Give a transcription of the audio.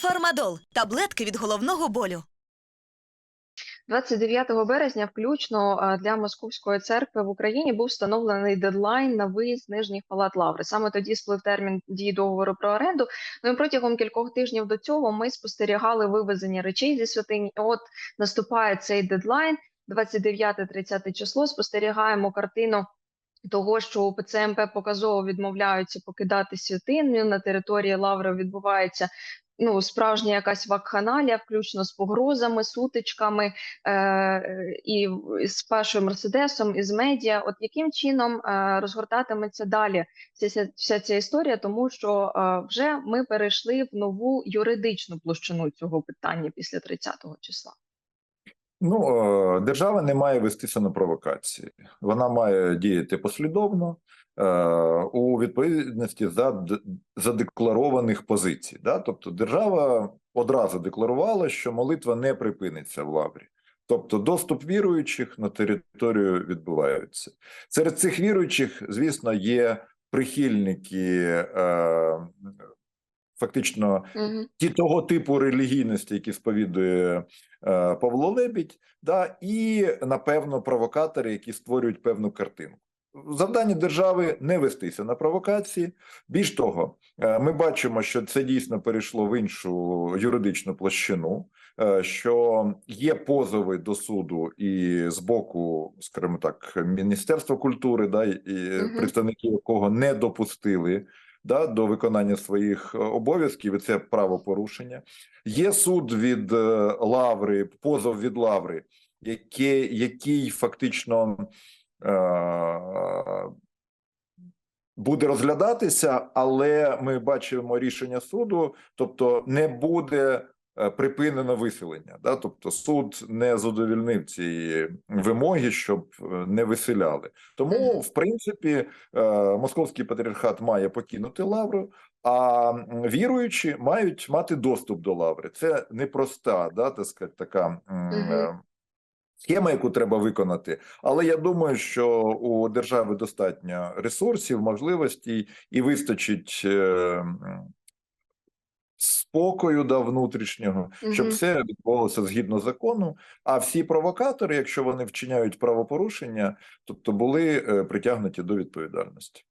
Фармадол таблетки від головного болю. 29 березня включно для Московської церкви в Україні був встановлений дедлайн на виїзд з нижніх палат лаври. Саме тоді сплив термін дії договору про оренду. Ну і протягом кількох тижнів до цього ми спостерігали вивезення речей зі святині. От наступає цей дедлайн, 29-30 число. Спостерігаємо картину. Того, що у ПЦМП показово відмовляються покидати святиню на території Лаври відбувається ну справжня якась вакханалія, включно з погрозами, сутичками е, і з першим мерседесом, і з медіа. От яким чином е, розгортатиметься далі вся, вся ця історія, тому що е, вже ми перейшли в нову юридичну площину цього питання після 30-го числа. Ну, е, держава не має вестися на провокації. Вона має діяти послідовно е, у відповідності за задекларованих позицій. Да? Тобто, держава одразу декларувала, що молитва не припиниться в лаврі. Тобто, доступ віруючих на територію відбувається. Серед цих віруючих, звісно, є прихильники. Е, Фактично Угу. ті того типу релігійності, які сповідує е, Павло Лебідь, да, і напевно провокатори, які створюють певну картинку. Завдання держави не вестися на провокації. Більш того, е, ми бачимо, що це дійсно перейшло в іншу юридичну площину, е, що є позови до суду і з боку, скажімо так, Міністерства культури, да, і Мгм. представники якого не допустили да, до виконання своїх е, обов'язків, і це правопорушення. Є суд від е, лаври, позов від лаври, який, який фактично е, буде розглядатися, але ми бачимо рішення суду, тобто не буде припинено виселення. Да? Тобто суд не задовільнив ці вимоги, щоб е, не виселяли. Тому, в принципі, е, московський патріархат має покинути лавру, а віруючі мають мати доступ до лаври. Це непроста, да, так сказати, така е, схема, яку треба виконати. Але я думаю, що у держави достатньо ресурсів, можливостей і вистачить. Спокою да внутрішнього, щоб все відбувалося згідно закону. А всі провокатори, якщо вони вчиняють правопорушення, тобто були е, притягнуті до відповідальності.